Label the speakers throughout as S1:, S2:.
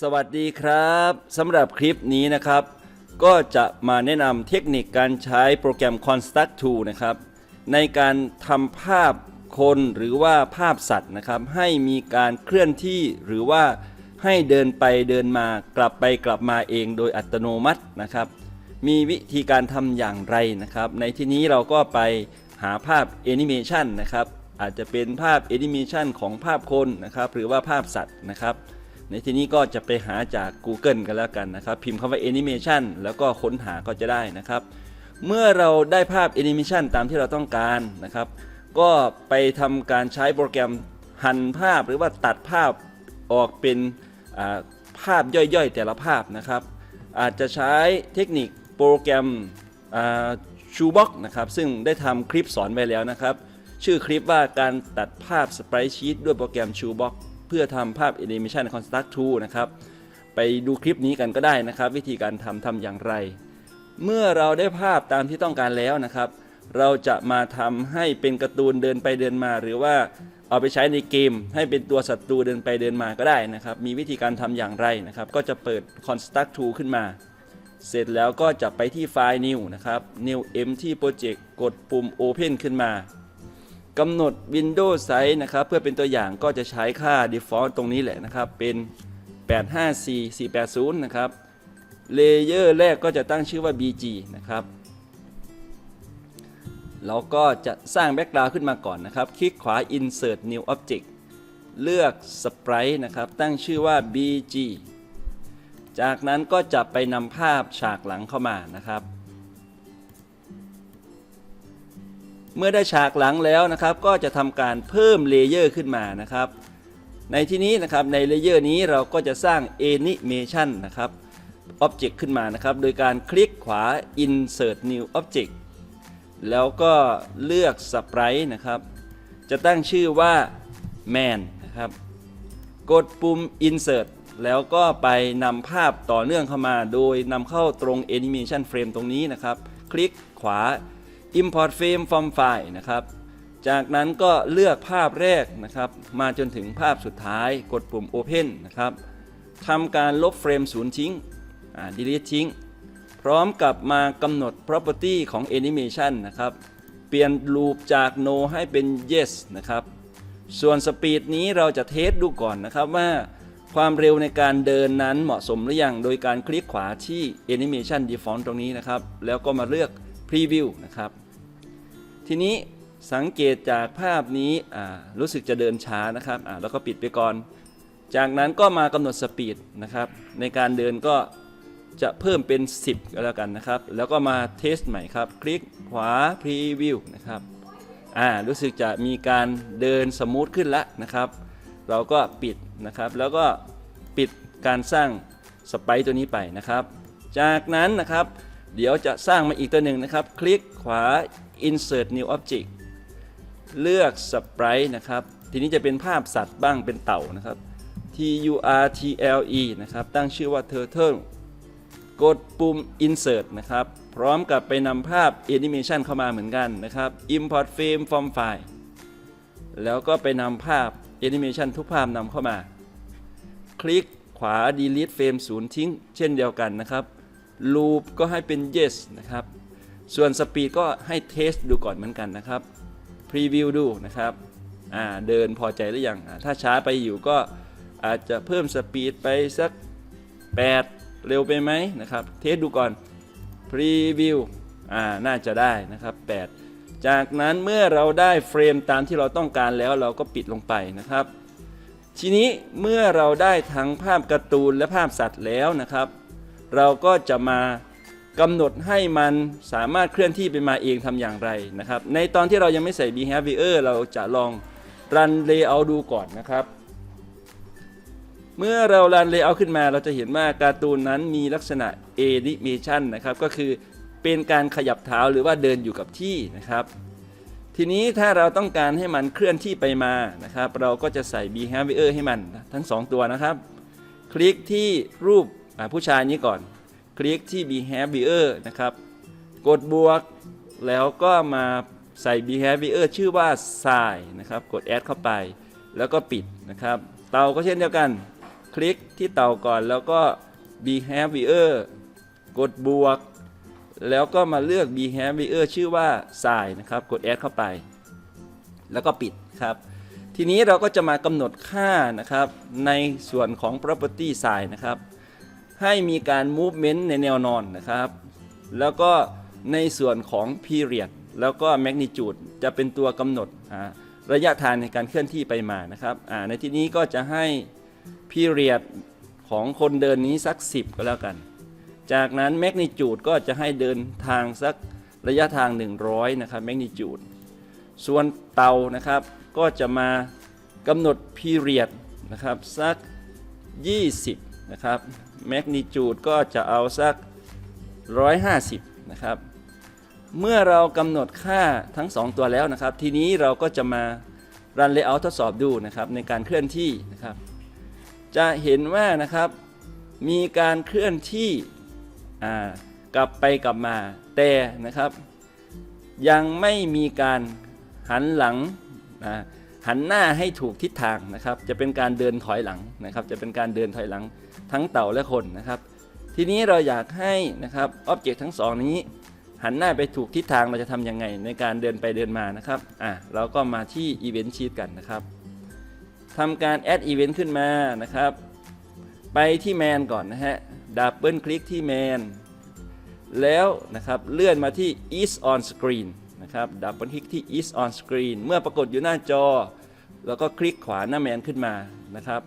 S1: สวัสดีครับสำหรับคลิปนี้นะครับ ก็จะมาแนะนำเทคนิคการใช้โปรแกรม Construct Tool นะครับ ในการทำภาพคนหรือว่าภาพสัตว์นะครับ ให้มีการเคลื่อนที่หรือว่าให้เดินไปเดินมากลับไปกลับมาเองโดยอัตโนมัตินะครับ มีวิธีการทำอย่างไรนะครับ ในที่นี้เราก็ไปหาภาพแอนิเมชันนะครับ อาจจะเป็นภาพแอนิเมชันของภาพคนนะครับ หรือว่าภาพสัตว์นะครับ ในที่นี้ก็จะไปหาจาก Google กันแล้วกันนะครับ พิมพ์คำว่า Animation แล้วก็ค้นหาก็จะได้นะครับ เมื่อเราได้ภาพ Animation ตามที่เราต้องการนะครับ ก็ไปทำการใช้โปรแกรมหั่นภาพหรือว่าตัดภาพออกเป็นภาพย่อยๆ แต่ละภาพนะครับ อาจจะใช้เทคนิคโปรแกรมชูบ็อกนะครับซึ่งได้ทำคลิปสอนไว้แล้วนะครับ ชื่อคลิปว่าการตัดภาพสไปรชีตด้วยโปรแกรม Shoebox เพื่อทำภาพ Animation Construct Tool นะครับ ไปดูคลิปนี้กันก็ได้นะครับ วิธีการทำทำอย่างไร เมื่อเราได้ภาพตามที่ต้องการแล้วนะครับ เราจะมาทำให้เป็นการ์ตูนเดินไปเดินมา หรือว่าเอาไปใช้ในเกม ให้เป็นตัวศัตรูเดินไปเดินมาก็ได้นะครับ มีวิธีการทำอย่างไรนะครับ ก็จะเปิด Construct Tool ขึ้นมา เสร็จแล้วก็จะไปที่ไฟล์ New นะครับ New Empty Project กดปุ่ม Open ขึ้นมา กำหนด Windows Size นะครับ เพื่อเป็นตัวอย่างก็จะใช้ค่า Default ตรงนี้แหละนะครับ เป็น 854480 นะครับ เลเยอร์แรกก็จะตั้งชื่อว่า BG นะครับเราก็จะสร้างแบ็กกราวด์ขึ้นมาก่อนนะครับ คลิกขวา Insert New Object เลือก Sprite นะครับ ตั้งชื่อว่า BG จากนั้นก็จะไปนำภาพฉากหลังเข้ามานะครับ เมื่อได้ฉากหลังแล้วนะครับ ก็จะทำการเพิ่มเลเยอร์ขึ้นมานะครับ ในที่นี้นะครับในเลเยอร์นี้เราก็จะสร้าง Animation นะครับ Object ขึ้นมานะครับ โดยการคลิกขวา Insert New Object แล้วก็เลือก Sprite นะครับ จะตั้งชื่อว่า Man นะครับ กดปุ่ม Insert แล้วก็ไปนำภาพต่อเนื่องเข้ามา โดยนำเข้าตรง Animation Frame ตรงนี้นะครับ คลิกขวา Import Frame from File นะครับ จากนั้นก็เลือกภาพแรกนะครับ มาจนถึงภาพสุดท้ายกดปุ่ม Open นะครับทำการลบเฟรมศูนย์ทิ้ง delete ทิ้ง พร้อมกับมากำหนด property ของ Animation นะครับ เปลี่ยน loop จาก no ให้เป็น yes นะครับ ส่วนสปีดนี้เราจะเทสดูก่อนนะครับว่าความเร็วในการเดินนั้นเหมาะสมหรือยัง โดยการคลิกขวาที่ Animation Default ตรงนี้นะครับ แล้วก็มาเลือก Preview นะครับ ทีนี้สังเกตจากภาพนี้รู้สึกจะเดินช้านะครับแล้วก็ปิดไปก่อน จากนั้นก็มากำหนดสปีดนะครับในการเดินก็จะเพิ่มเป็น 10ก็แล้วกันนะครับ แล้วก็มาเทสใหม่ครับ คลิกขวา Preview นะครับอ่ารู้สึกจะมีการเดินสมูทขึ้นแล้วนะครับ เราก็ปิดนะครับ แล้วก็ปิดการสร้างสไปตัวนี้ไปนะครับ จากนั้นนะครับ เดี๋ยวจะสร้างมาอีกตัวหนึ่งนะครับ คลิกขวา insert new object เลือก sprite นะครับ ทีนี้จะเป็นภาพสัตว์บ้างเป็นเต่านะครับ t u r t l e นะครับ ตั้งชื่อว่า turtle กดปุ่ม insert นะครับ พร้อมกับไปนำภาพ animation เข้ามาเหมือนกันนะครับ import frame from file แล้วก็ไปนำภาพ animation ทุกภาพนำเข้ามา คลิกขวา delete frame ศูนย์ทิ้ง เช่นเดียวกันนะครับ loop ก็ให้เป็น yes นะครับ ส่วน speed ก็ให้ test ดูก่อนเหมือนกันนะครับ preview ดูนะครับเดินพอใจหรือยังถ้าช้าไปอยู่ก็อาจจะเพิ่มสปีดไปสัก 8 เร็วไปไหมนะครับ เทสดูก่อน preview อ่าน่าจะได้นะครับ 8 จากนั้นเมื่อเราได้เฟรมตามที่เราต้องการแล้วเราก็ปิดลงไปนะครับ ทีนี้เมื่อเราได้ทั้งภาพการ์ตูนและภาพสัตว์แล้วนะครับ เราก็จะมา กำหนดให้มันสามารถเคลื่อนที่ไปมาเองทำอย่างไรนะครับ ในตอนที่เรายังไม่ใส่ behavior เราจะลองรัน layout ดูก่อนนะครับ เมื่อเรารัน layout ขึ้นมาเราจะเห็นว่าการ์ตูนนั้นมีลักษณะ animation นะครับ ก็คือเป็นการขยับเท้าหรือว่าเดินอยู่กับที่นะครับ ทีนี้ถ้าเราต้องการให้มันเคลื่อนที่ไปมานะครับ เราก็จะใส่ behavior ให้มันทั้ง 2 ตัวนะครับ คลิกที่รูปผู้ชายนี้ก่อน คลิกที่ behavior นะครับ กดบวกแล้วก็มาใส่ behavior ชื่อว่า sign นะครับ กด add เข้าไป แล้วก็ปิดนะครับ เตาก็เช่นเดียวกัน คลิกที่เตาก่อนแล้วก็ behavior กดบวก แล้วก็มาเลือก behavior ชื่อว่า sign นะครับ กด add เข้าไป แล้วก็ปิดครับทีนี้เราก็จะมากำหนดค่านะครับในส่วนของ property sign นะครับ ให้มีการ movement ในแนวนอนนะครับ แล้วก็ในส่วนของ period แล้วก็ magnitude จะเป็นตัวกำหนดระยะทางในการเคลื่อนที่ไปมานะครับในที่นี้ก็จะให้ period ของคนเดินนี้สัก 10 ก็แล้วกัน จากนั้น magnitude ก็จะให้เดินทางสักระยะทาง 100 นะครับ magnitude ส่วนเตานะครับก็จะมากำหนด period นะครับสัก 20 นะครับ magnitude ก็จะเอาสัก 150 นะครับ เมื่อเรากำหนดค่าทั้ง 2 ตัวแล้วนะครับ ทีนี้เราก็จะมารัน layout ทดสอบดูนะครับในการเคลื่อนที่นะครับ จะเห็นว่านะครับมีการเคลื่อนที่กลับไปกลับมาแต่นะครับ ยังไม่มีการหันหลังอ่า หันหน้าให้ถูกทิศทางนะครับ จะเป็นการเดินถอยหลังนะครับ จะเป็นการเดินถอยหลังทั้งเต่าและคนนะครับ ทีนี้เราอยากให้นะครับอ็อบเจกต์ทั้งสองนี้ หันหน้าไปถูกทิศทางเราจะทำยังไง ในการเดินไปเดินมานะครับอะเราก็มาที่ Event Sheet กันนะครับทำการ Add Event ขึ้นมานะครับ ไปที่ Man ก่อนนะฮะดับเบิลคลิกที่ Man แล้วนะครับเลื่อนมาที่ is on screen นะครับดับเบิลคลิกที่ is on screen เมื่อปรากฏอยู่หน้าจอ แล้วก็คลิกขวาหน้าแมนขึ้นมานะครับ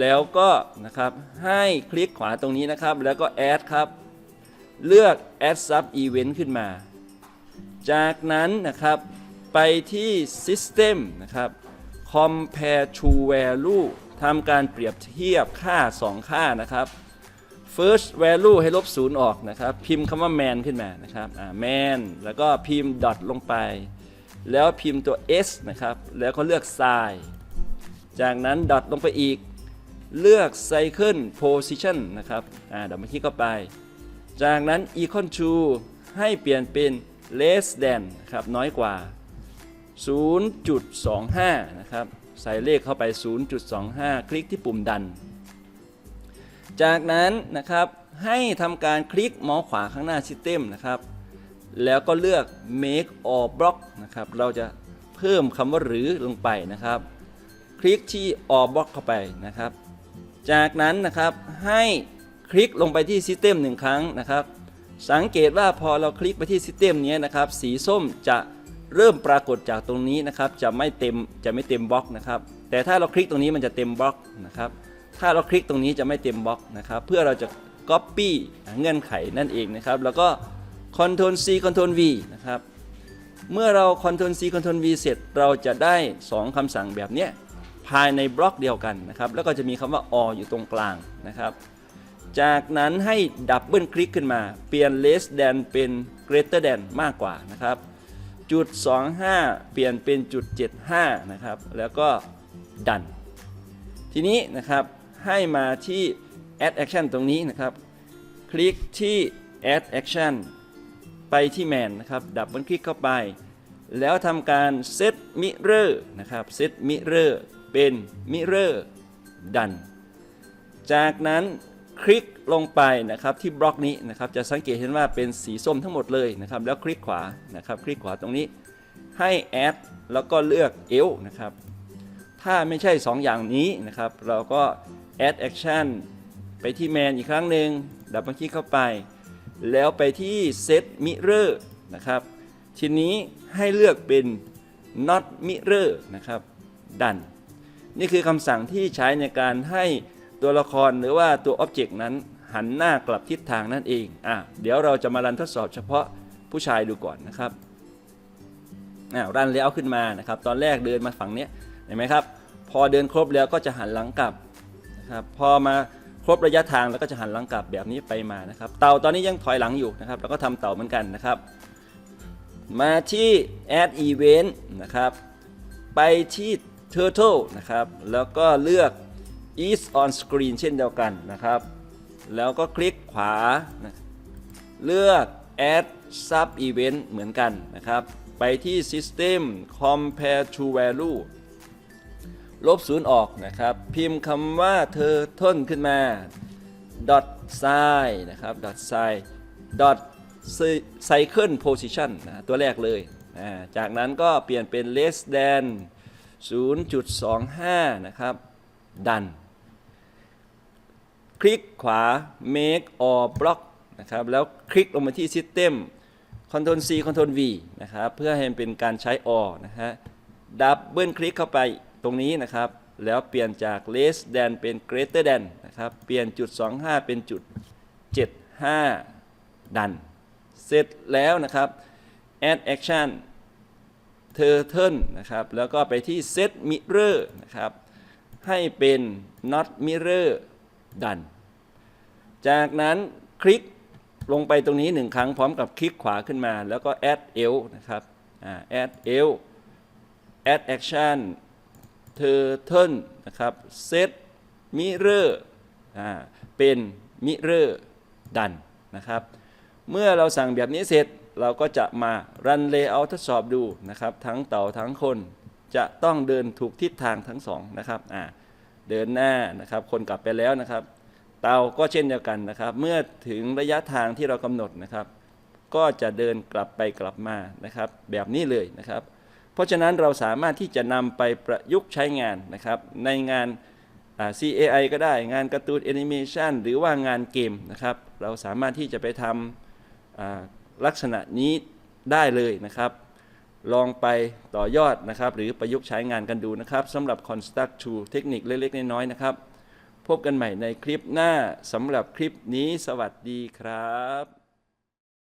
S1: แล้วก็นะครับให้คลิกขวาตรงนี้นะครับ แล้วก็ add ครับ เลือก add sub event ขึ้นมา จากนั้นนะครับไปที่ system นะครับ compare to value ทำการเปรียบเทียบค่า 2 ค่านะครับ first value ให้ลบศูนย์ออกนะครับ พิมพ์คำว่า man ขึ้นมานะครับอ่า man แล้วก็พิมพ์ dot ลงไป แล้วพิมพ์ตัว s นะครับ แล้วก็เลือก size จากนั้น dot ลงไปอีก เลือก cycle position นะครับอ่าเดี๋ยวมาคลิกเข้าไป จากนั้น equal to ให้เปลี่ยนเป็น less than ครับ น้อยกว่า 0.25 นะครับ ใส่เลขเข้าไป 0.25 คลิกที่ปุ่มดัน จากนั้นนะครับให้ทำการคลิกเมาส์ขวาข้างหน้า System นะครับ แล้วก็เลือก make or block นะครับ เราจะเพิ่มคำว่าหรือลงไปนะครับ คลิกที่ or block เข้าไปนะครับ จากนั้นนะครับให้คลิกลงไปที่ System หนึ่งครั้งนะครับ สังเกตว่าพอเราคลิกไปที่ System นี้นะครับ สีส้มจะเริ่มปรากฏจากตรงนี้นะครับ จะไม่เต็มจะไม่เต็มบล็อกนะครับ แต่ถ้าเราคลิกตรงนี้มันจะเต็มบล็อกนะครับ ถ้าเราคลิกตรงนี้จะไม่เต็มบล็อกนะครับเพื่อเราจะ Copy เงื่อนไขนั่นเองนะครับ แล้วก็ Ctrl C Ctrl V นะครับ เมื่อเรา Ctrl C Ctrl V เสร็จเราจะได้ 2คำสั่งแบบนี้ภายในบล็อกเดียวกันนะครับ แล้วก็จะมีคำว่า or อยู่ตรงกลางนะครับ จากนั้นให้ดับเบิลคลิกขึ้นมา เปลี่ยน less than เป็น greater than มากกว่านะครับ จุด 25 เปลี่ยนเป็นจุด 75 นะครับ แล้วก็ดัน ทีนี้นะครับ ให้มาที่ add action ตรงนี้นะครับ คลิกที่ add action ไปที่ man นะครับ ดับเบิลคลิกเข้าไป แล้วทำการ set mirror นะครับ set mirror เป็น mirror ดัน จากนั้นคลิกลงไปนะครับที่บล็อกนี้นะครับจะสังเกตเห็นว่าเป็นสีส้มทั้งหมดเลยนะครับ แล้วคลิกขวานะครับ คลิกขวาตรงนี้ให้ add แล้วก็เลือก L นะครับ ถ้าไม่ใช่ 2 อย่างนี้นะครับ เราก็ add action ไปที่ man อีกครั้งหนึ่งดับเบิลคลิกเข้าไป แล้วไปที่ set mirror นะครับ ทีนี้ให้เลือกเป็น not mirror นะครับดัน นี่คือคำสั่งที่ใช้ในการให้ตัวละครหรือว่าตัว Object นั้นหันหน้ากลับทิศทางนั่นเอง อะ เดี๋ยวเราจะมารันทดสอบเฉพาะผู้ชายดูก่อนนะครับ อ่ารันแล้วขึ้นมานะครับ ตอนแรกเดินมาฝั่งนี้ เห็นไหมครับ พอเดินครบแล้วก็จะหันหลังกลับ นะครับพอมาครบระยะทางแล้วก็จะหันหลังกลับแบบนี้ไปมานะครับเต่าตอนนี้ยังถอยหลังอยู่นะครับแล้วก็ทำเต่าเหมือนกันนะครับ มาที่ add event นะครับไปที่ turtle นะครับแล้วก็เลือก is on screen เช่นเดียวกันนะครับ แล้วก็คลิกขวานะเลือก add sub event เหมือนกันนะครับ ไปที่ system compare to value ลบศูนย์ออกนะครับ พิมพ์คำว่าเธอทนขึ้นมา dot sign นะครับ dot sign dot cycle position นะตัวแรกเลย จากนั้นก็เปลี่ยนเป็น less than 0.25 นะครับ ดัน คลิกขวา make or block นะครับ แล้วคลิกลงมาที่ system control C control V นะครับ เพื่อให้เป็นการใช้ or นะฮะ ดับเบิลคลิกเข้าไป ตรงนี้นะครับ แล้วเปลี่ยนจาก less than เป็น greater than นะครับ เปลี่ยนจุด 25 เป็นจุด 75 ดัน เสร็จแล้วนะครับ add action turtle นะครับ แล้วก็ไปที่ set mirror นะครับ ให้เป็น not mirror ดัน จากนั้นคลิกลงไปตรงนี้หนึ่งครั้งพร้อมกับคลิกขวาขึ้นมา แล้วก็ add l นะครับอ่า add l add action turtle นะครับ set mirror อ่าเป็น mirror ดันนะครับ เมื่อเราสั่งแบบนี้เสร็จเราก็จะมา run layout ทดสอบดูนะครับ ทั้งเต่าทั้งคนจะต้องเดินถูกทิศทางทั้งสองนะครับเดินหน้านะครับ คนกลับไปแล้วนะครับ เต่าก็เช่นเดียวกันนะครับ เมื่อถึงระยะทางที่เรากำหนดนะครับ ก็จะเดินกลับไปกลับมานะครับ แบบนี้เลยนะครับ เพราะฉะนั้นเราสามารถที่จะนำไปประยุกต์ใช้งานนะครับในงาน CAI ก็ได้งานการ์ตูนแอนิเมชันหรือว่างานเกมนะครับ เราสามารถที่จะไปทำลักษณะนี้ได้เลยนะครับ ลองไปต่อยอดนะครับ หรือประยุกต์ใช้งานกันดูนะครับสำหรับ Construct t o เทคนิคเล็กๆ น้อยๆนะครับ พบกันใหม่ในคลิปหน้าสำหรับคลิปนี้สวัสดีครับ